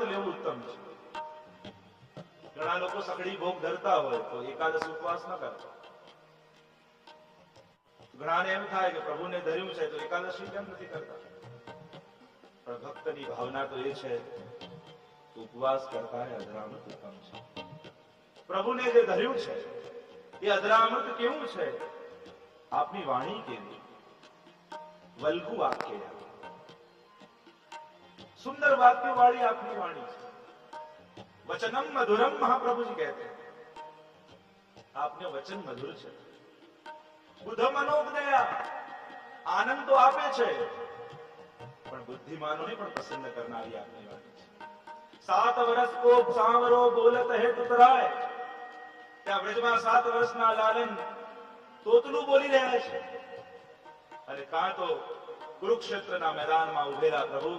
અધરામૃત લેવું ઉત્તમ છે. ઘણા લોકો સકડી ભોગ ધરતા હોય તો એકાદશ ઉપવાસ ન કરતા. ઘણાને એમ થાય કે પ્રભુને ધર્યું છે તો એકાદશી કેમ નથી કરતા? પણ ભક્તની ભાવના તો એ છે, ઉપવાસ કરતા એ અધરામૃત ઉત્તમ છે. પ્રભુને જે ધર્યું છે, એ અધરામૃત કેવું છે? આપની વાણી કેવી? વલ્ગુ વાક્ય સુંદર વાક્યો વાળી આપની વાણી છે. વચનમ મધુરમ મહાપ્રભુજી કહેતે આપને વચન મધુર છે. બુદ્ધ મનોજ્ઞયા આનંદ તો આપે છે, પણ બુદ્ધિમાનોને પણ પસંદ કરનારી આપની વાણી છે. સાત વર્ષ કો સાંવરો બોલત હે તુતરાય. ત્યાં બ્રજમાં સાત વર્ષના લાલન તોતલું બોલી રહ્યા છે. અને કાં તો કુરુક્ષેત્રના મેદાનમાં ઉભેલા પ્રભુ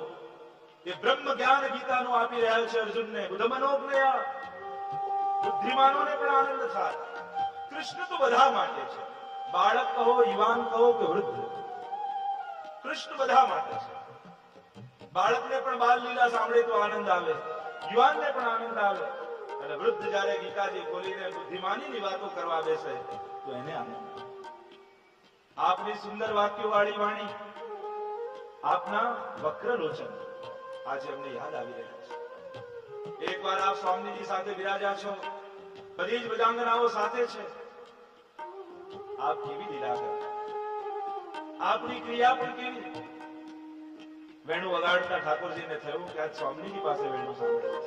એ બ્રહ્મ જ્ઞાન ગીતાનું આપી રહ્યા છે અર્જુનને. બુદ્ધ મનોજ્ઞયા. બુદ્ધિમાનોને પણ આનંદ થાય. કૃષ્ણ તો બધા માટે છે. બાળક કહો, યુવાન કહો કે વૃદ્ધ. કૃષ્ણ બધા માટે છે. બાળકને પણ બાલ લીલા સાંભળે તો આનંદ આવે. યુવાનને પણ આનંદ આવે. અને વૃદ્ધ જ્યારે ગીતાજી ખોલીને બુદ્ધિમાનીની વાતો કરવા બેસે, તો એને આનંદ આપની સુંદર વાક્યો વાળી વાણી, આપના વક્ર લોચન આજે અમને યાદ આવી રહ્યા છે. એકવાર આપ સ્વામીજી સાથે બિરાજ્યા છો, બધી જ બજાંગનાઓ સાથે છે. આપ કેવી લીલા કરો આપની ક્રિયા પણ કેવી? વેણુ વગાડતા ઠાકોરજીને થયું કે આજ સ્વામીજી પાસે વેણુ સાંભળે.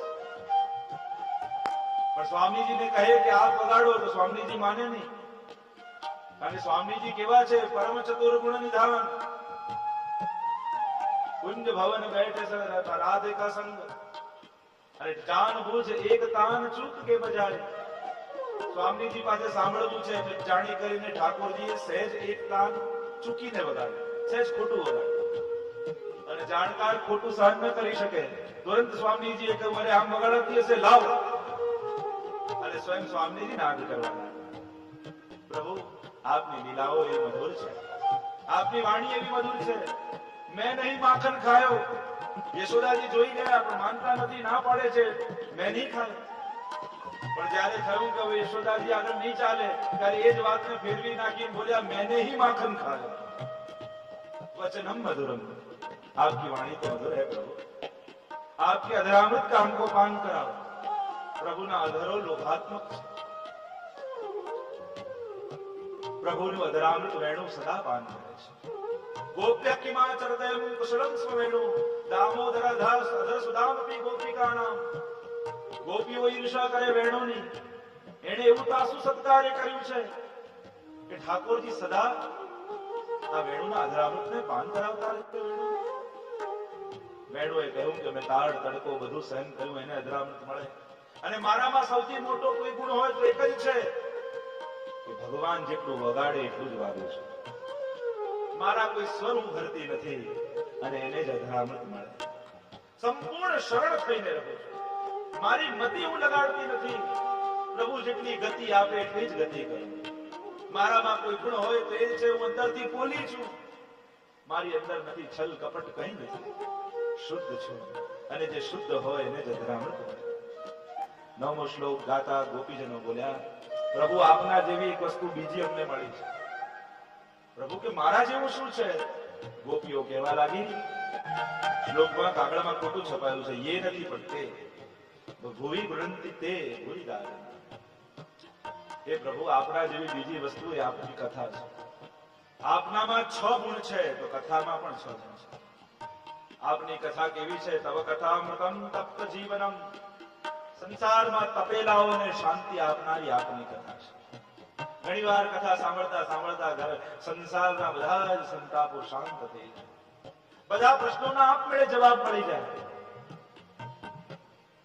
પણ સ્વામીજીને કહે કે આપ વગાડો તો સ્વામીજી માને નહીં. કારણ સ્વામીજી કેવા છે? પરમ ચતુર ગુણ નિધાન. ભવન બેઠે સર રાધે કા સંગ. અરે જાન બુજ એક તાન ચૂક કે બજાય સ્વામીજી પાસે સાંભળવું છે જાણી કરીને ઠાકોરજીએ સહેજ એક તાન ચૂકીને વગાડ્યું. સહેજ ખોટું વગાડ્યું. અને જાણકાર ખોટું સહન ન કરી શકે. તુરંત સ્વામીજીએ કહ્યું, અરે આમ વગાડતી હશે, લાવ. અને સ્વયં સ્વામીજી નાદ કરવા પ્રભુ, આપની લીલાઓ એ મધુર છે. આપની વાણી એવી મધુર છે. મેં નહીં માખણ ખાયો. યશોદાજી જોઈ ગયા, પણ માનતા નથી, ના પાડે છે. મેં નહીં ખાયો પણ જયારે થયું કે યશોદાજી આગળ નહીં ચાલે, ત્યારે એ જ વાતને ફેરવી નાખીને બોલ્યા, મેં નહીં માખણ ખાયો વચનમ મધુરમ. આપકી વાણી તો મધુર હે પ્રભુ. આપકે અધરામૃત કામ કો પાન કરાવો. પ્રભુના અધરો લોભાત્મક છે. પ્રભુનું અધરામૃત વેણું સદા પાન કરે છે. સ્વવેણું દામોદર અધસ અધર સુદામપી ગોપિકાણામ ગોપીઓ ઈર્ષા કરે વેણોની એને એવું તાસુ સત્કાર્ય કર્યું છે કે ઠાકોરજી સદા આ વેણુના અધરામૃતને પાન કરાવતા વેણુએ કહ્યું કે મેં તાળ, તડકો બધું સહન કર્યું, એને અધરામૃત મળે. અને મારામાં સૌથી મોટો કોઈ ગુણ હોય તો એક જ છે કે ભગવાન જેટલું વગાડે એટલું જ વાગે છું. મારા કોઈ સ્વરૂપ હું ભરતી નથી અને એને જ અધરામત મળે. સંપૂર્ણ શરણ થઈને રહું છું. મારી મતિ હું લગાડતી નથી. પ્રભુ જેટલી ગતિ આપે એટલી જ ગતિ કરું. મારામાં કોઈ ગુણ હોય તો એ છે હું અંદરથી બોલી છું. મારી અંદર નથી છલ કપટ કઈ નથી. શુદ્ધ છું. અને જે શુદ્ધ હોય એને જ અધરામૃત મળે નવમો શ્લોક ગાતા ગોપીજનો બોલ્યા, પ્રભુ આપના જેવી એક વસ્તુ બીજી અમને મળી છે. પ્રભુ, કે મારા જેવું શું છે? ગોપીઓ કહેવા લાગી, શ્લોકમાં કાગળમાં ખોટું છપાયું છે, એ નથી પણ તે. ભૂવી ગ્રંથિ તે ભૂરી દાન એ પ્રભુ આપના જેવી બીજી વસ્તુ એ આપની કથા છે. આપનામાં છ ગુણ છે, તો કથામાં પણ છ ગુણ છે. આપની કથા કેવી છે? તવ કથામૃતમ તપ્ત જીવનમ. સંસારમાં તપેલાઓને શાંતિ આપનારી આપની કથા છે. ઘણી વાર કથા સાંભળતા સાંભળતા સંસારના બધા જ સંતાપો શાંત થઈ જાય. બધા પ્રશ્નોના આપમેળે જવાબ મળી જાય.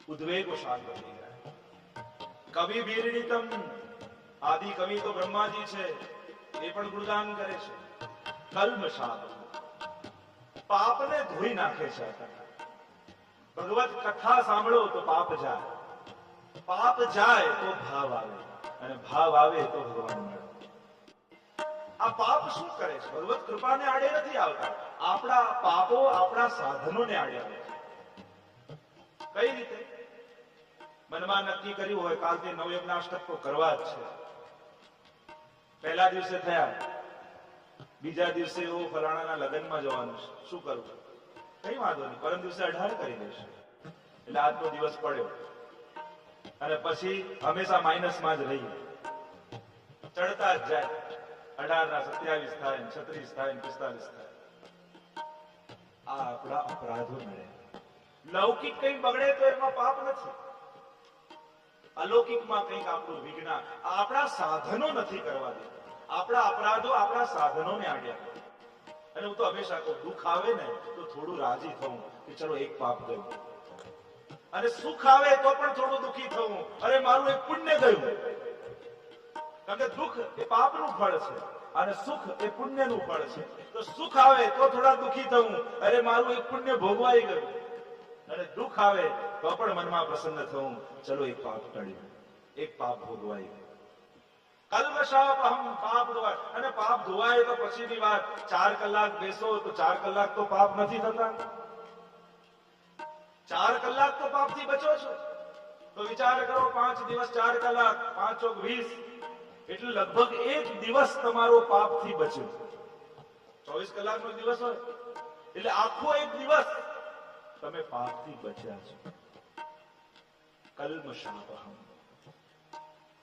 ઉદ્વેગો શાંત થઈ જાય. કવિ બીરણીતમ આદિ કવિ તો બ્રહ્માજી છે, એ પણ ગુણગાન કરે છે. કર્મ શાંત પાપને ધોઈ નાખે છે ભગવત કથા સાંભળો તો પાપ જાય. પાપ જાય તો ભાવ આવે. અને ભાવ આવે તો ભગવાન આ પાપ શું કરે છે? ભગવત કૃપાને આડે નથી આવતા. આપણા પાપો આપણા સાધનોને આડે આવે છે. કઈ રીતે? મનમાં નક્કી કર્યું હોય કાલથી નવયજ્ઞાષ્ટક તો કરવા જ છે. પહેલા દિવસે થયા. બીજા દિવસે એવું ફલાણાના લગ્નમાં જવાનું છે. શું કરવું? કઈ વાંધો નહીં. પરમ દિવસે અઢાર કરી દેશે એટલે આજનો દિવસ પડ્યો. અને પછી હંમેશા માઇનસમાં જ રહીએ. ચડતા જ જાય. અઢાર ના સત્યાવીસ થાય છત્રીસ થાય પિસ્તાલીસ થાય. આ આપણા અપરાધો મળે લૌકિક કઈ બગડે તો એમાં પાપ નથી. અલૌકિકમાં કંઈક આપણું વિઘ્ન આપણા સાધનો નથી કરવા દે આપણા અપરાધો આપણા સાધનોને આડ્યા કરે. અને હું તો હંમેશા કહું, દુઃખ આવે ને તો થોડું રાજી થવું કે ચલો એક પાપ ગયું અને સુખ આવે તો પણ થોડું દુઃખી થવું. અરે, મારું એક પુણ્ય ગયું કારણ કે દુઃખ એ પાપનું ફળ છે અને સુખ એ પુણ્યનું ફળ છે. તો સુખ આવે તો થોડા દુઃખી થવું. અરે, મારું એક પુણ્ય ભોગવાઈ ગયું. અને દુઃખ આવે તો પણ મનમાં પ્રસન્ન થવું. ચલો, એક પાપ ટળ્યું એક પાપ ભોગવાઈ ગયું. કલ્મશાપહમ પાપ ધોવાય. અને પાપ ધોવાય તો પછીની વાત. ચાર કલાક બેસો તો ચાર કલાક તો પાપ નથી થતા. ચાર કલાક તો પાપથી બચો છો. તો વિચાર કરો, પાંચ દિવસ ચાર કલાક, પાંચ ચોક વીસ. એટલે લગભગ એક દિવસ તમારો પાપથી બચ્યો. ચોવીસ કલાકનો દિવસ હોય. એટલે આખો એક દિવસ તમે પાપથી બચ્યા છો. કલ્મશાપહમ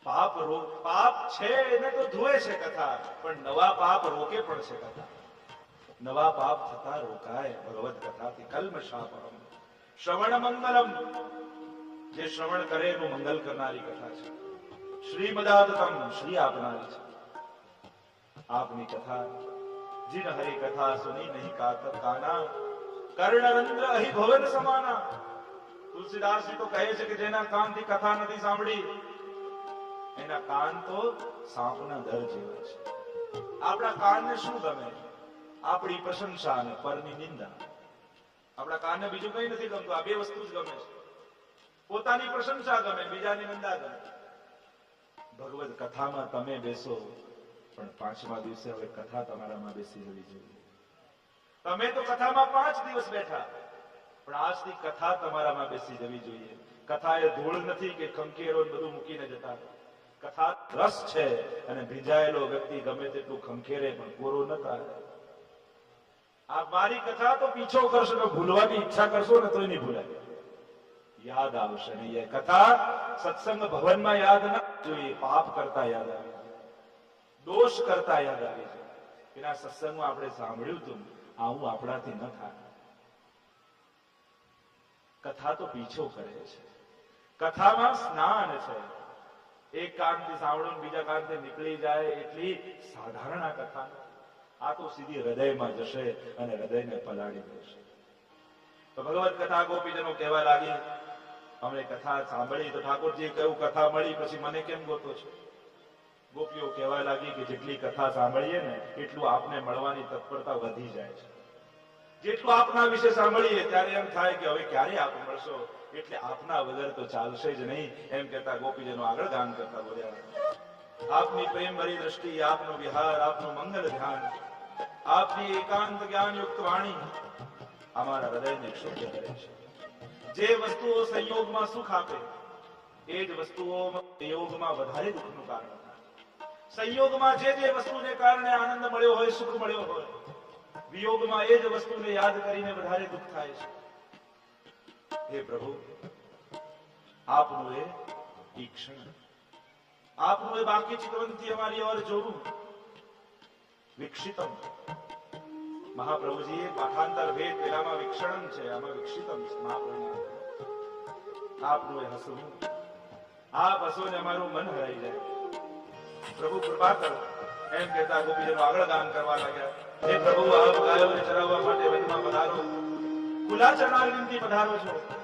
પાપ રો, પાપ છે એને તો ધોવે છે કથા, પણ નવા પાપ રોકે પણ છે કથા. નવા પાપ થતા રોકાય ભગવત કથાથી. કલ્મશાપહમ શ્રવણ મંગલમ જે શ્રવણ કરે એનું મંગલ કરનારી કથા છે. શ્રીમદાદતમ શ્રી આપનારી છે. આપની કથા, જીન હરી કથા સુની નહીં કાતર કાના કર્ણરંદ્ર અહી ભવન સમાના. તુલસીદાસજી તો કહે છે કે જેના કાનથી કથા નથી સાંભળી, એના કાન તો સાપના દર જેવા છે. આપણા કાનને શું ગમે? આપણી પ્રશંસા અને પરની નિંદા. આપણા કાનને બીજું કઈ નથી ગમતું. આ બે વસ્તુ જ ગમે છે. પોતાની પ્રશંસા ગમે, બીજાની નિંદા ગમે. ભગવત કથામાં તમે બેસો, પણ પાંચમા દિવસે હવે કથા તમારામાં બેસી જવી જોઈએ. તમે તો કથામાં પાંચ દિવસ બેઠા, પણ આજથી કથા તમારામાં બેસી જવી જોઈએ. કથા એ ધૂળ નથી કે ખંખેરો ને બધું મૂકીને જતા કથા રસ છે, અને ભીજાયેલો વ્યક્તિ ગમે તેટલું ખંખેરે પણ પૂરો ન થાય આ મારી કથા તો પીછો કરશો ને ભૂલવાની ઈચ્છા કરશો ને તો નહીં ભૂલાય. યાદ આવશે નહીં એ કથા સત્સંગ ભવનમાં યાદ ના જોઈએ, પાપ કરતા યાદ આવે દોષ કરતા યાદ આવે છે. એના સત્સંગમાં આપણે સાંભળ્યું હતું આવું આપણાથી ન થાય કથા તો પીછો કરે છે. કથામાં સ્નાન છે. એક કાનથી સાંભળો બીજા કાનથી નીકળી જાય એટલી સાધારણ આ કથા નથી. આ તો સીધી હૃદયમાં જશે અને હૃદયને પલાળી દેશે. તો ભગવત કથા ગોપીજનો કહેવા લાગી, અમને કથા સાંભળી? તો ઠાકોરજી કહ્યું, કથા મળી, પછી મને કેમ ગોતો છો? ગોપીઓ કહેવા લાગી કે જેટલી કથા સાંભળીએ ને, એટલું આપને મળવાની તત્પરતા વધી જાય છે. જેટલું આપના વિશે સાંભળીએ, ત્યારે એમ થાય કે હવે ક્યારે આપ મળશો? એટલે આપના વગર તો ચાલશે જ નહીં, એમ કહેતા ગોપીજનો આગળ ગાન કરતા બોલ્યા. આપની પ્રેમ ભરી દ્રષ્ટિ, આપનો વિહાર, આપનું મંગલ ધ્યાન. આપની એકાંત જ્ઞાન યુક્ત વાણી અમારા હૃદયને શુદ્ધ કરે છે. જે વસ્તુઓ સંયોગમાં સુખ આપે, એ જ વસ્તુઓ સંયોગમાં વધારે દુઃખનું કારણ સંયોગમાં જે જે વસ્તુને કારણે આનંદ મળ્યો હોય, સુખ મળ્યો હોય, વિયોગમાં એ જ વસ્તુને યાદ કરીને વધારે દુઃખ થાય છે. હે પ્રભુ, આપનું એ તીક્ષણ આપનું એ બાકી ચિતવનથી અમારી ઓર જોવું વિક્ષિતમ. મહાપ્રભુજીએ પાઠાંતર ભેદ પેલામાં વિક્ષણમ છે, આમાં વિક્ષિતમ છે મહાપ્રભુ આપનું એ હસવું. આપ હસો ને અમારું મન હરાઈ જાય. પ્રભુ કૃપા કરો. એમ કહેતા ગોપીજનો આગળ ગાન કરવા લાગ્યા. હે પ્રભુ, આપ ગાયોને ચરાવવા માટે વનમાં પધારો. ખુલ્લા ચરણારવિંદથી પધારો છો.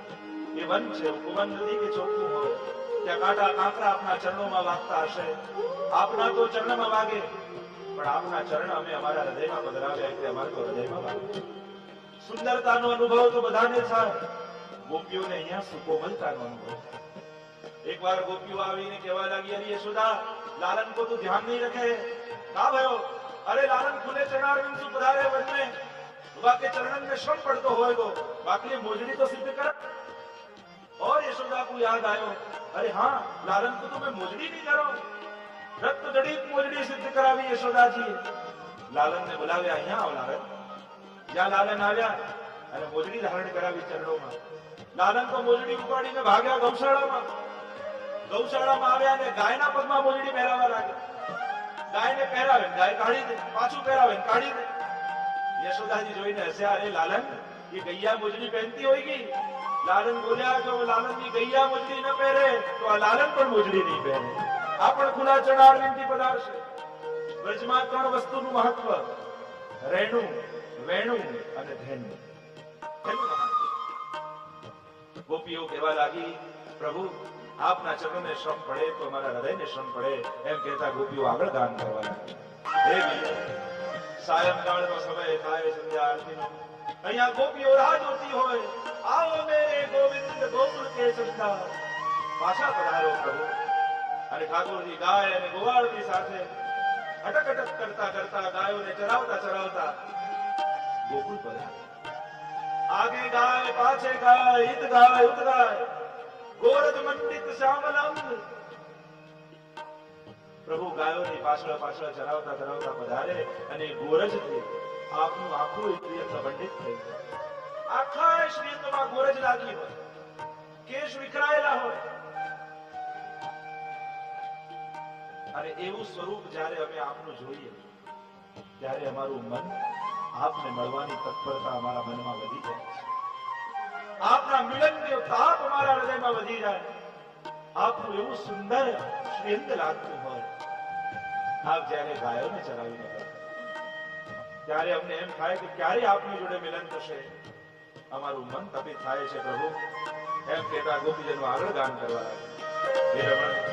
એ વન છે, ઉપવન નથી કે ચોખ્ખું હોય. ત્યાં કાંટા કાંકરા આપના ચરણોમાં વાગતા હશે. આપના તો ચરણમાં વાગે. પણ આપના ચરણ અમે અમારા હૃદયમાં પધરાવ્યા એટલે અમારે તો હૃદયમાં વાગે સુંદરતાનો અનુભવ તો બધાને થાય ગોપીઓને અહીંયા સુકોમલતાનો અનુભવ થાય एक बार गोपियों आवीने कहवा लगी अरे यशोदा लालन को तो ध्यान नहीं रखे का भयो अरे लालन खुले चरणारविंद से पधारे वन में बाके चरणन में श्रम पड़तो होएगो बाकी ये मोजड़ी तो सिद्ध कर और यशोदा को याद आयो अरे हाँ लालन को तो मैं मोजड़ी नहीं करो રક્ત જડિત મોજડી સિદ્ધ કરાવી યશોદાજી. લાલન ને બોલાવ્યા અહીંયા આવો લાલન. જ્યાં લાલન આવ્યા, અને મોજડી ધારણ કરાવી ચરણોમાં. લાલન તો મોજડી ઉપાડીને ભાગ્યા ગૌશાળામાં. ગૌશાળામાં આવ્યા ને ગાયના પગમાં મોજડી પહેરાવા લાગ્યા. ગાયને પહેરાવે, ગાય કાઢી દે, પાછું પહેરાવે ને કાઢી દે. યશોદાજી જોઈને હસ્યા, અરે લાલન, એ ગૈયા મોજડી પહેરતી હોય ગઈ લાલન બોલ્યા, જો લાલનની ગૈયા મોજડી ન પહેરે, તો આ લાલન પણ મોજડી નહીં પહેરે. આ પણ ચણાર વિનંતી પધારશે. વ્રજમાં ત્રણ વસ્તુનું મહત્વ રેણું વેણું અને ધેનું ગોપીઓ કહેવા લાગી, પ્રભુ, આપના ચરણને શ્રમ પડે તો અમારા હૃદયને શ્રમ પડે. એમ કહેતા ગોપીઓ આગળ ગાન કરવા લાગી સાયંકાળનો સમય થાય સંધ્યા આરતીનો. અહીંયા ગોપીઓ રાહ જોતી હોય. આવો મેરે ગોવિંદ ગોકુળ કે સંતા પાછા પધારો પ્રભુ. અને ઠાકોરજી ગાય અને ગોવાળની સાથે અટક અટક કરતા કરતા ગાયોને ચરાવતા ચરાવતા ગોકુલ પધાર્યા આગે ગાય, પાછે ગાય, હિત ગાય, ઉત ગાય, ગોરજ મંડિત શ્યામલમ. પ્રભુ ગાયોની પાછળ પાછળ ચરાવતા ચરાવતા પધારે અને ગોરજથી આપનું આખું ઇન્દ્રિય સંબંધિત થઈ જાય આખા શ્રીયંગમાં ગોરજ લાગી હોય. કેશ વિખરાયેલા હોય. અને એવું સ્વરૂપ જ્યારે અમે આપનું જોઈએ, ત્યારે અમારું મન આપને મળવાની તત્પરતા અમારા મનમાં વધી જાય છે. આપના મિલનનો તાપ અમારા હૃદયમાં વધી જાય. આપનું એવું સુંદર શ્રીઅંગ લાગતું હોય. આપ જ્યારે ગાયોને ચરાવીને ત્યારે અમને એમ થાય કે ક્યારે આપની જોડે મિલન થશે? અમારું મન તપિત થાય છે, પ્રભુ. એમ કહેતા ગોપીજનો આગળ ગાન કરવા રમણ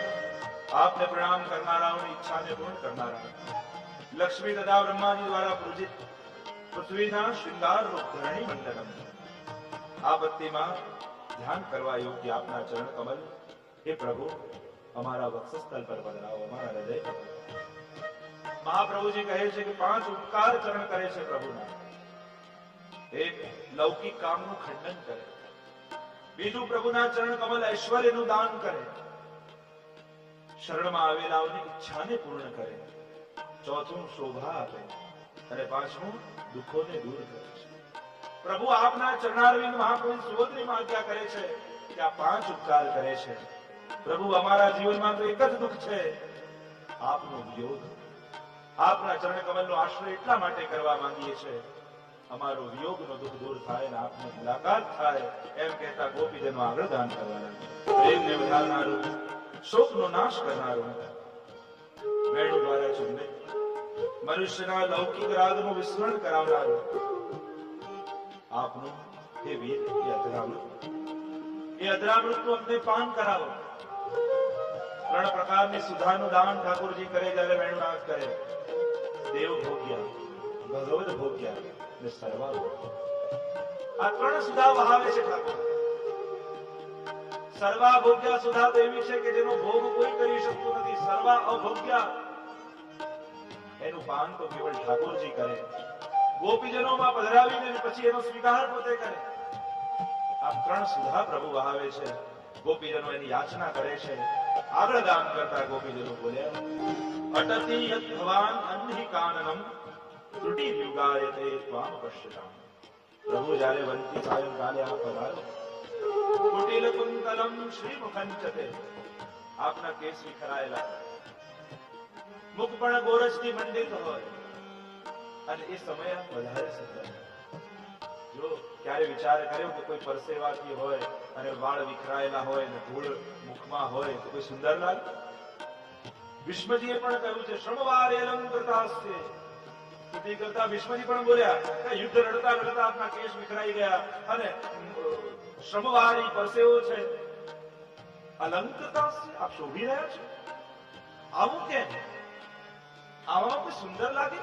આપને પ્રણામ કરનારાઓની ઈચ્છાને પૂર્ણ કરનારા. લક્ષ્મી તથા બ્રહ્માજી દ્વારા પૂજિત પૃથ્વીના શૃંગાર રૂપ ધરણી મંડલમ ભક્તિમાં ધ્યાન કરવા યોગ્ય આપના ચરણ કમલ, હે પ્રભુ, અમારા વક્ષસ્થળ પર પધરાવો, અમારા હૃદય પર મહાપ્રભુજી કહે છે કે પાંચ ઉપકાર ચરણ કરે છે પ્રભુના. એક લૌકિક કામનું ખંડન કરે. બીજું પ્રભુના ચરણ કમલ ઐશ્વર્યનું દાન કરે. શરણમાં આવેલાઓની ઈચ્છાને પૂર્ણ કરે. ચોથું શોભા આપે અને પાંચમું દુઃખોને દૂર કરે છે. પ્રભુ આપના ચરણારવિંદ મહાપુરુષ સુભદ્રીમાં આજ્ઞા કરે છે કે આ પાંચ ઉપકાર કરે છે. પ્રભુ, અમારા જીવનમાં તો એક જ દુઃખ છે. આપનો વિયોગ આપના ચરણ કમલનો આશ્રય એટલા માટે કરવા માંગીએ છે. અમારો વિયોગનો દુઃખ દૂર થાય અને આપની મુલાકાત થાય એમ કહેતા ગોપીજનો આગળ દાન કરવાના પ્રેમને વધારનારું શોકનો નાશ કરનારું મેળો દ્વારા ચુંબિત મનુષ્યના લૌકિક રાગનું વિસ્મરણ કરાવનારો આપનું હે વીર એ અધરામૃત. એ અધરામૃતનું અમને પાન કરાવો. ત્રણ પ્રકારની સુધાનું દાન ઠાકોરજી કરે જ્યારે વેણુનાથ કરે. દેવ ભોગ્યા ભગવદ ભોગ્યા ને સર્વા આ ત્રણ સુધા વહાવે છે ઠાકોર. સર્વા ભોગ્યા સુધા તો એવી છે કે જેનો ભોગ કોઈ કરી શકતું નથી. સર્વા અભોગ્યા. એનું પાન તો કેવળ ઠાકોરજી કરે. ગોપીજનોમાં પધરાવીને પછી એનો સ્વીકાર પોતે કરે. આ ત્રણ સુધા પ્રભુ વહાવે છે. ગોપીજનો એની યાચના કરે છે. આગળ ગામ કરતા ગોપીજનો બોલ્યા અટતી યત ભવાન અન્હી કાનનમ, ત્રુટી યુગાયતે ત્વામ પશ્યતામ. પ્રભુ જ્યારે વંતી સાયંકાલે આ પધારો કુટિલ કુંતલમ શ્રી મુખંચતે આપના કેસ વિખરાયેલા મુખ પણ ગોરજથી મંડિત હોય અને એ સમય વધારે સુંદર જો ક્યારે વિચાર કર્યો કે કોઈ પરસેવાથી હોય અને વાળ વિખરાયેલા હોય અને ધૂળ મુખમાં હોય તો કોઈ સુંદર લાગે ભીષ્મજીએ પણ કહ્યું છે શ્રમવારે અલંકૃતાસ્તે સ્તુતિ કરતા વિશ્વજી પણ બોલ્યા યુદ્ધ લડતા લડતા આપના કેસ વિખરાઈ ગયા અને શ્રમવારી પરસેવો છે અલંકૃતાસ્તે આપ શોભી રહ્યા છો આવું કેમ આવામાં કોઈ સુંદર લાગે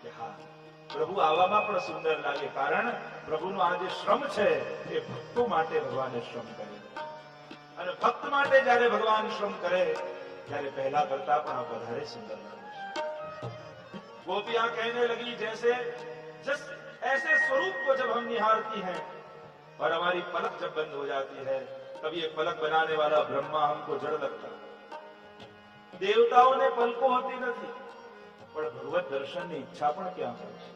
કે હા પ્રભુ આવામાં પણ સુંદર લાગે કારણ પ્રભુનો આ જે શ્રમ છે એ ભક્તો માટે ભગવાને શ્રમ કરે અને ભક્ત માટે જ્યારે ભગવાન શ્રમ કરે ત્યારે પહેલા કરતા પણ આ વધારે સુંદર લાગે છે गोपियां कहने लगी जैसे जस ऐसे स्वरूप को जब हम निहारती हैं और हमारी पलक जब बंद हो जाती है कभी ये पलक बनाने वाला ब्रह्मा हमको जड़ लगता દેવતાઓને પલકો હોતી નથી પણ ભગવત દર્શનની ઈચ્છા પણ ક્યાં હોય છે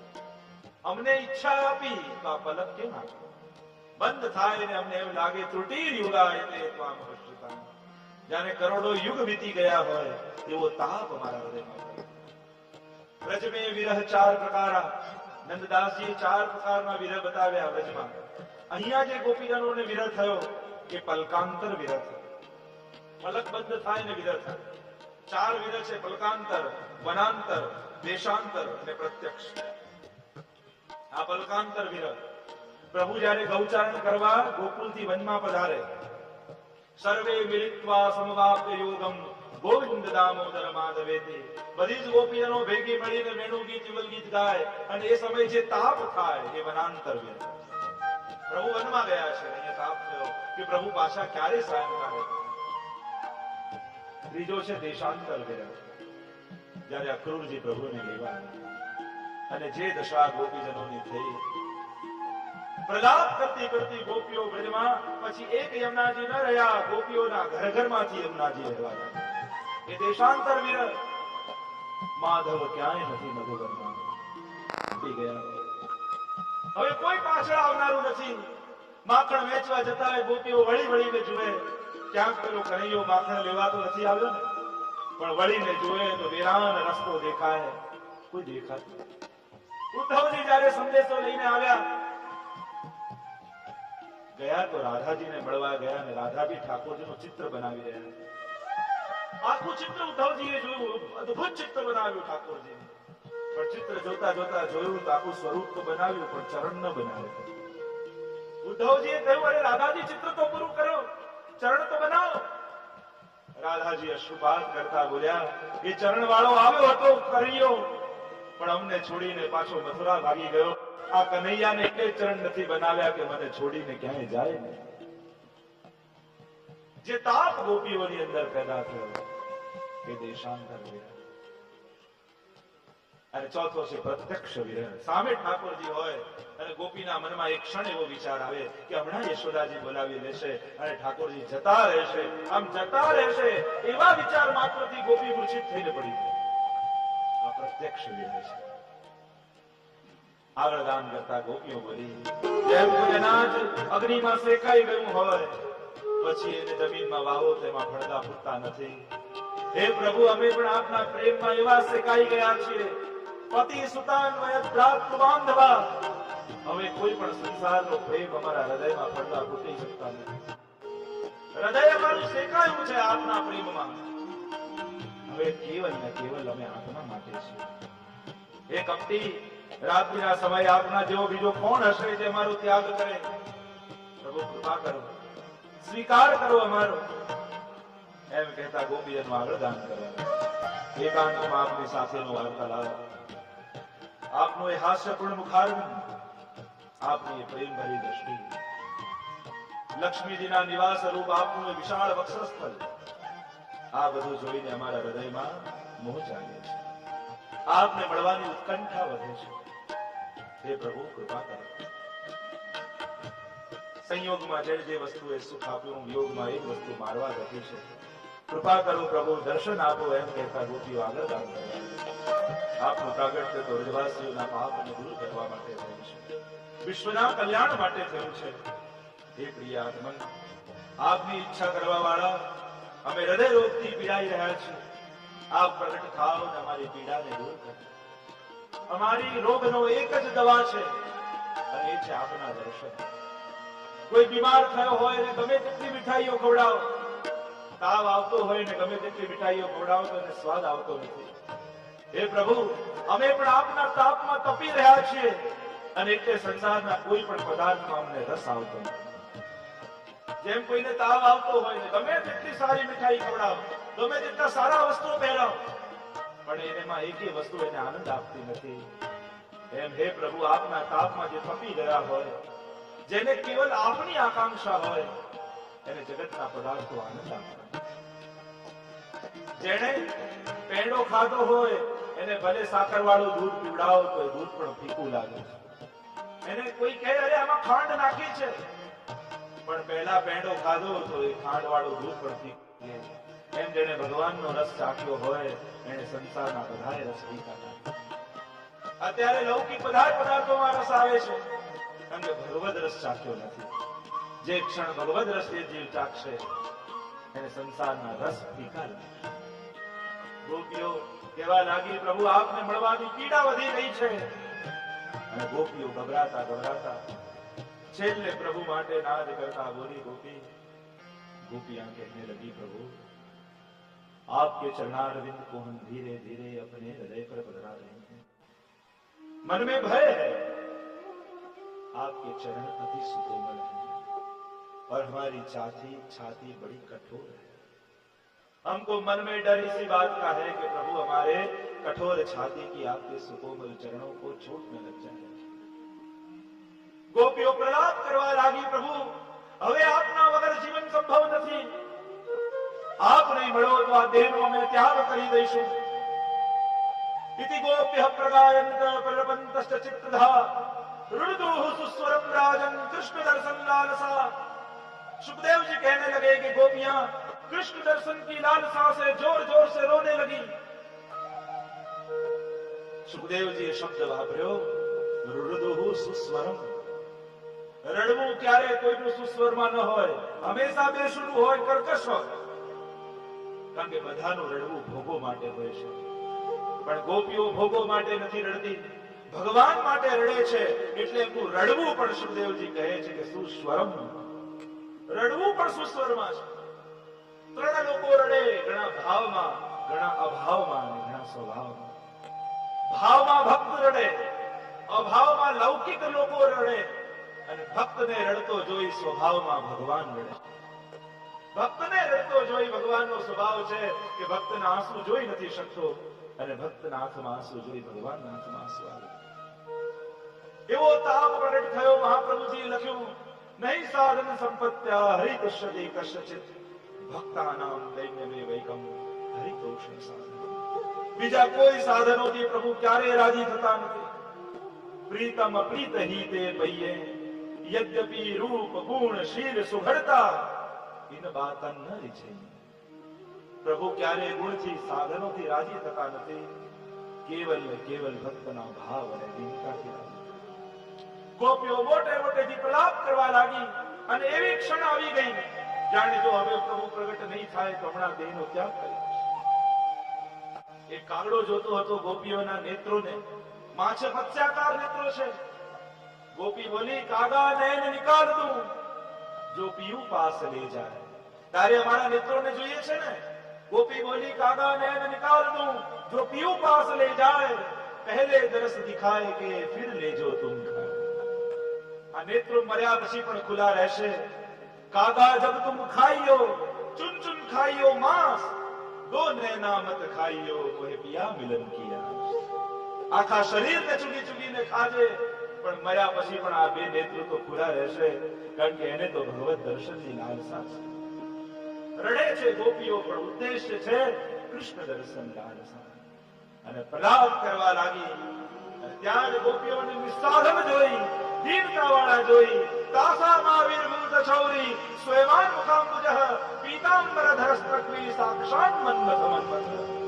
અમને ઈચ્છા આપી તો આ પલક કેમ આપી બંધ થાય ને અમને એમ લાગે ત્રુટિ યુગાય તે ત્વામ પશ્યતામ. જાણે કરોડો યુગ વીતી ગયા હોય એવો તાપ અમારા હૃદયમાં હોય. વ્રજ મેં વિરહ ચાર પ્રકારા નંદદાસજી ચાર પ્રકારના વિરહ બતાવ્યા વ્રજમાં અહીંયા જે ગોપીજનોને વિરહ થયો, એ પલકાંતર વિરહ થયો. પલક બંધ થાય ને વિરહ થાય. ચાર વિરહ છે પલકાંતર, વનાંતર દેશાંતર અને પ્રત્યક્ષ. આ પલકાંતર વિરહ. પ્રભુ જ્યારે ગૌચારણ કરવા ગોકુલથી વનમાં પધારે, સર્વે મિલિત્વા સમવાપ્ય યોગમ, ગોવિંદ દામોદર માધવેતે. બધી જ ગોપીજનો ભેગી મળીને વેણુ ગીત યુગલ ગીત ગાય અને એ સમય જે તાપ થાય, એ વનાંતર વિરહ. પ્રભુ વનમાં ગયા છે અહીંયા તાપ થયો કે પ્રભુ પાછા ક્યારે સાયંકાળે ત્રીજો છે દેશાંતર ગયા જ્યારે અક્રૂરજી પ્રભુને લેવા અને જે દશા ગોપીજનોની થઈ પ્રલાપ કરતી કરતી ગોપીઓ ભજમાં પછી એક યમુનાજી ન રહ્યા, ગોપીઓના ઘર ઘરમાંથી યમુનાજી રહેવા લાગ્યા. એ દેશાંતર વિરહ માધવ ક્યાંય નથી મધુવનમાં ગયા. હવે કોઈ પાછળ આવનારું નથી. માખણ વેચવા જતા હોય ગોપીઓ વળી વળીને જુએ. ક્યાંક પેલો કનૈયો માખણ લેવા તો નથી આવ્યો ને. પણ વળીને જુએ તો વેરાન રસ્તો દેખાય. કોઈ દેખાતું ઉદ્ધવજી જયારે સંદેશો લઈને આવ્યા, ગયા તો રાધાજીને મળવા ગયા અને રાધાજી ઠાકોરજીનું ચિત્ર બનાવી રહ્યા. આખું ચિત્ર ઉદ્ધવજીએ જોયું. અદભુત ચિત્ર બનાવ્યું ઠાકોરજી ચિત્ર જોતા જોતા જોયું આખું સ્વરૂપ તો બનાવ્યું, પણ ચરણ ન બનાવ્યું. ઉદ્ધવજીએ કહ્યું, અરે રાધાજી, ચિત્ર તો પૂરું કરો. ચરણ તો બનાવો. રાધાજી અશ્રુપાત કરતા બોલ્યા, એ ચરણ વાળો આવ્યો હતો, કર્યો. પણ અમને છોડીને પાછો મથુરા ભાગી ગયો. આ કનૈયાને એટલે ચરણ નથી બનાવ્યા કે મને છોડીને ક્યાંય જાય ને જે તાપ ગોપીઓની અંદર પેદા થયો, એ દેશાંતર વિરહ અને ચોથો છે પ્રત્યક્ષ વિરહ. સામે ઠાકોરજી હોય અને ગોપીના મનમાં એક ક્ષણ એવો વિચાર આવે કે હમણાં યશોદાજી બોલાવી લેશે અને ઠાકોરજી જતા રહેશે. આમ જતા રહેશે એવા વિચાર માત્રથી ગોપી મૂર્છિત થઈને પડી. આ પ્રત્યક્ષ વિરહ છે. આગળ ગાન કરતા ગોપીઓ બોલી, જેમ કોઈ અનાજ અગ્નિમાં શેકાઈ ગયું હોય, પછી એને જમીનમાં વાવો તેમાં ફળદા ફૂટતા નથી. હે પ્રભુ, અમે પણ આપના પ્રેમમાં એવા શેકાઈ ગયા છીએ. પતિ સુતાન વય પ્રાપ્ત બાંધવા. હવે કોઈ પણ સંસારનો પ્રેમ અમારા હૃદયમાં ફળદા ફૂટી શકતા નથી. હૃદય અમારું શેકાયું છે આપના પ્રેમમાં. હવે કેવલ ને કેવલ અમે આપના માટે છીએ. હે કપટી રાત્રિના સમયે આપના જેવો બીજો કોણ હશે જે મારો ત્યાગ કરે? પ્રભુ, કૃપા કરો. સ્વીકાર કરો અમારો. એમ કહેતા ગોપીજનો આગળ દાન કરવા એકાંતમાં આપની સાથેનો વાર્તાલાપ. આપનો એ હાસ્યપૂર્ણ મુખારવિંદ આપની એ પ્રેમ દ્રષ્ટિ. લક્ષ્મીજીના નિવાસ રૂપ આપનું એ વિશાળ વક્ષસ્થળ, આ બધું જોઈને અમારા હૃદયમાં મોહ જાગે છે. આપને મળવાની ઉત્કંઠા વધે છે. હે પ્રભુ, કૃપા કરો. સંયોગમાં જે જે વસ્તુએ સુખ આપ્યું યોગમાં એક વસ્તુ મારવા ગતિ છે. કૃપા કરો પ્રભુ, દર્શન આપો એમ કહેતા ગોપીઓ આગળ કામ કરવા ને અમારી અમારી રોગનો એક જ દવા છે, અને એ છે આપના દર્શન. કોઈ બીમાર થયો હોય ને ગમે તેટલી મીઠાઈઓ ખવડાવો. તાવ આવતો હોય ને ગમે તેટલી મીઠાઈઓ ખવડાવો તો સ્વાદ આવતો નથી. હે પ્રભુ, અમે પણ આપના તાપમાં તપી રહ્યા છીએ અને એટલે સંસારના કોઈ પણ પદાર્થમાં અમને રસ આવતો જેમ કોઈને તાવ આવતો હોય ને, ગમે તેટલી સારી મીઠાઈ ખવડાવો, ગમે તેટલા સારા વસ્ત્રો પહેરાવો, પણ એમાં એકેય વસ્તુ એને આનંદ આપતી નથી. એમ હે પ્રભુ, આપના તાપમાં જે તપી ગયા હોય, જેને કેવલ આપની આકાંક્ષા હોય, એને જગતના પદાર્થો આનંદ આપતા જેણે પેંડો ખાધો હોય એને ભલે સાકર વાળું દૂધ પીવડાવો તો દૂધ પણ ફીકું લાગે એને કોઈ કહે, અરે, આમાં ખાંડ નાખી છે. પણ પહેલા પેંડો ખાધો તો એ ખાંડ વાળું દૂધ પણ ફીકું એમ જેને ભગવાનનો રસ ચાખ્યો હોય, એને સંસારના બધાએ રસ પીતા અત્યારે લૌકિક બધા પદાર્થોમાં રસ આવે છે. કારણ કે ભગવદ રસ ચાખ્યો નથી. જે ક્ષણ ભગવદ રસ એ જીવ ચાખશે, એને સંસારના રસ ફીકા લાગશે. ગોપીઓ કેવા લાગી પ્રભુ આપને મળવાની પીડા વધી ગઈ છે અને ગોપીઓ ગભરાતા ગભરાતા છેલ્લે પ્રભુ માટે નાદ કરતા બોલી ગોપી गोपियां कहने लगी प्रभु आपके चरणारविंद को हम धीरे धीरे अपने हृदय पर पधरा रहे हैं मन में भय है आपके चरण अति सुकोमल हैं और हमारी छाती छाती बड़ी कठोर है हमको मन में डर इसी बात का है कि प्रभु हमारे कठोर छाती की आपके सुकोमल चरणों को चोट में लग जाए ગોપીઓ પ્રલાપ કરવા લાગી પ્રભુ હવે આપના વગર જીવન સંભવ નથી આપ નહીં મળો તો આ દેહનો અમે ત્યાગ કરી દઈશું ઇતિ ગોપ્ય પ્રગાયંત પ્રલપંતશ્ચ ચિત્તધા રુદુઃ સુસ્વરમ રાજન કૃષ્ણ દર્શન લાલસા सुखदेव जी कहने लगे कि गोपियां कृष्ण दर्शन की लालसा से जोर जोर से रोने लगी સુખદેવ जी શબ્દ વાપર્યો રુદુઃ સુસ્વરમ રડવું ક્યારે કોઈનું સુસ્વરમાં ન હોય હંમેશા બેસુરું હોય કર્કશ હોય કારણ કે બધાનું રડવું ભોગો માટે હોય છે પણ ગોપીઓ ભોગો માટે નથી રડતી ભગવાન માટે રડે છે એટલે એમનું રડવું પણ સુખદેવજી કહે છે કે સુસ્વરમ રડવું પણ સુસ્વરમાં છે ત્રણ લોકો રડે, ઘણા ભાવમાં, ઘણા અભાવમાં અને ઘણા સ્વભાવમાં. ભાવમાં ભક્ત રડે, અભાવમાં લૌકિક લોકો રડે અને ભક્તને રડતો જોઈ સ્વભાવમાં ભગવાન રડે. ભક્તને રડતો જોઈ ભગવાનનો સ્વભાવ છે કે ભક્તના આંસુ જોઈ નથી શકતો અને ભક્તના આંખમાં આંસુ જોઈ ભગવાનના આંખમાં આંસુ આવે. એવો તાપ પ્રગટ થયો મહાપ્રભુજી લખ્યું, નહીં સાધન સંપત્ત્યા કૃષ્ણ કશ્યચિત. ભક્તાનામ દૈન્યમે વૈકમ હરિતોષે બીજા કોઈ સાધનોથી પ્રભુ ક્યારે રાજી થતા નથી. પ્રીતમ પ્રીત હિતે પૈયે યદ્યપિ રૂપ ગુણ શીલ સુઘડતા, ઇન બાતન ન રીછે. પ્રભુ ક્યારે ગુણથી સાધનોથી રાજી થતા નથી. કેવલ કેવલ ભક્તના ભાવ અને દીનતાથી રાજી. ગોપીઓ મોટે મોટેથી પ્રલાપ કરવા લાગી અને એવી ક્ષણ આવી ગઈ. જાણે જો હવે પ્રભુ પ્રગટ નહીં થાય તો હમણાં દેહનો ત્યાગ કરી એ કાગડો જોતો હતો ગોપીઓના નેત્રોને માછે મત્સ્યાકાર નેત્રો છે. ગોપી બોલી, કાગા નયન નિકાલ દઉં, જો પીયું પાસ લે જાય. તારે અમારા નેત્રોને જોઈએ છે ને? ગોપી બોલી, કાગા નયન નિકાલ દઉં, જો પીયું પાસ લે જાય, પહેલે દરસ દિખાય કે ફિર લેજો તુમ આ નેત્રો મર્યા પછી પણ ખુલ્લા રહેશે. કાગા જબ તુમ ખાઈયો ચુન ચુન ખાઈયો માંસ દો નૈના મત ખાઈયો કોઈ પિયા મિલન કિયા. આખા શરીરને ચૂકી ચૂકીને ખાજે, પણ મર્યા પછી પણ આ બે નેત્ર તો પૂરા રહેશે, કારણ કે એને તો ભગવત દર્શનની લાલસા છે રડે છે ગોપીઓ, પણ ઉદ્દેશ્ય છે કૃષ્ણ દર્શન લાલસા અને પ્રલાપ કરવા લાગી ત્યાં જ ગોપીઓને નિસ્સાધન જોઈ દીનતા વાળા જોઈ તાસા મહાવીર મૂર્ત છૌરી સ્વયમાન મુખાંબુજઃ પીતાંબર ધરસ્ત્રક્વી સાક્ષાત મન્મ મન્મથ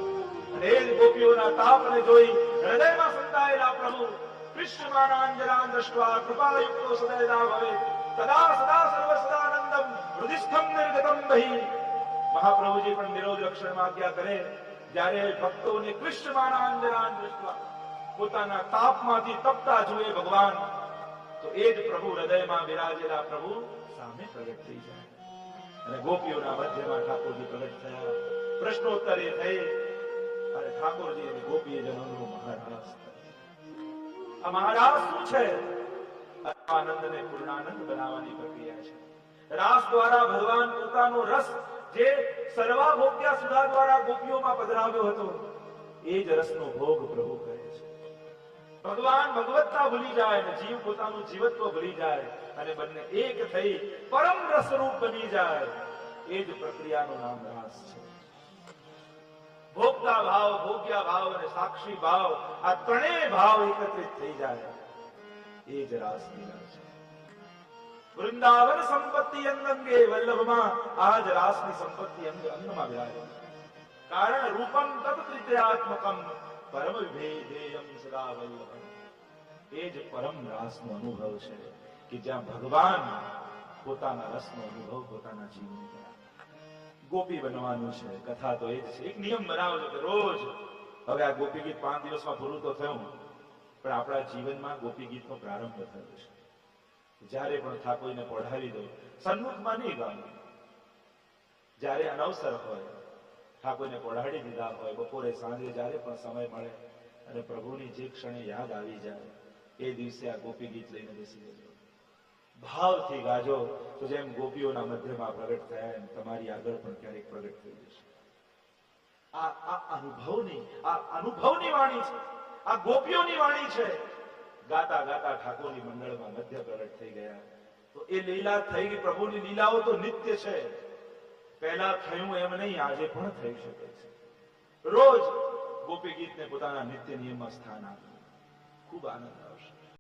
અને ગોપીઓના તાપને જોઈ હૃદયમાં સંતાયેલા પ્રભુ કૃષ્ણમાનાંજલાન દ્રષ્ટવા કૃપાયુક્તો સદયદા ભવે તદા સદા સર્વસદાનંદમ હૃદિસ્થમ નિર્ગતમ બહી મહાપ્રભુજી પણ નિરોધ લક્ષણમાં આજ્ઞા કરે જ્યારે ભક્તોને કૃષ્ણમાનાંજલાન દ્રષ્ટવા પોતાના તાપમાંથી તપતા જુએ ભગવાન તો એ જ પ્રભુ હૃદયમાં બિરાજેલા પ્રભુ સામે પ્રગટ થઈ જાય. અને ગોપીઓના મધ્યમાં ઠાકોરજી પ્રગટ થયા. પ્રશ્નોત્તર એ થઈ. અને ઠાકોરજી અને ગોપીએ જનોનો મહારાસ આ મહારાસ શું છે? આનંદને પૂર્ણાનંદ બનાવવાની પ્રક્રિયા છે. રાસ દ્વારા ભગવાન પોતાનો રસ જે સર્વા ભોગ્યા સુધા દ્વારા ગોપીઓમાં પધરાવ્યો હતો, એ જ રસનો ભોગ પ્રભુ કરે ભગવાન ભગવત્તા ભૂલી જાય અને જીવ પોતાનું જીવત્વ ભૂલી જાય અને બંને એક થઈ પરમ રસરૂપ બની જાય. એ જ પ્રક્રિયાનું નામ રાસ છે. ભોગતા ભાવ, ભોગ્યા ભાવ અને સાક્ષી ભાવ આ ત્રણેય ભાવ એકત્રિત થઈ જાય. એ જ રાસ લીલા છે. વૃંદાવન સંપત્તિ અંગ અંગે વલ્લભમાં આ જ રાસની સંપત્તિ અંગ અંગમાં વિરાજે કારણ રૂપમ તત ત્રિત્યાત્મકમ પરમ વિભેદેયમ સદા વલ્લભમ એ જ પરમ રાસનો અનુભવ છે કે જ્યાં ભગવાન પોતાના રસનો અનુભવ પોતાના જીવન ગોપી બનવાનું છે, કથા તો એ જ છે. એક નિયમ બનાવજો કે રોજ, હવે આ ગોપી ગીત પાંચ દિવસમાં પૂરું તો થયું, પણ આપણા જીવનમાં ગોપી ગીતનો પ્રારંભ થયો છે. જ્યારે પણ ઠાકોરને પઢાવી દો સન્મુખમાં નહીં ગાવું. જ્યારે અનવસર હોય ઠાકોરને પઢાડી દીધા હોય, બપોરે સાંજે જ્યારે પણ સમય મળે અને પ્રભુની જે ક્ષણે યાદ આવી જાય, એ દિવસે આ ગોપી ગીત લઈને બેસી જજો. ભાવથી ગાજો તો જેમ ગોપીઓના મધ્યમાં પ્રગટ થયા, એમ તમારી આગળ પણ ક્યારેક પ્રગટ થઈ જશે. આ આ અનુભવની આ અનુભવની વાણી છે, આ ગોપીઓની વાણી છે. ગાતા ગાતા ઠાકોરની મંડળમાં મધ્ય પ્રગટ થઈ ગયા. તો એ લીલા થઈ ગઈ, પ્રભુની લીલાઓ તો નિત્ય છે. પહેલા થયું એમ નહીં, આજે પણ થઈ શકે છે. રોજ ગોપી ગીતને પોતાના નિત્ય નિયમમાં સ્થાન આપ્યું ખૂબ આનંદ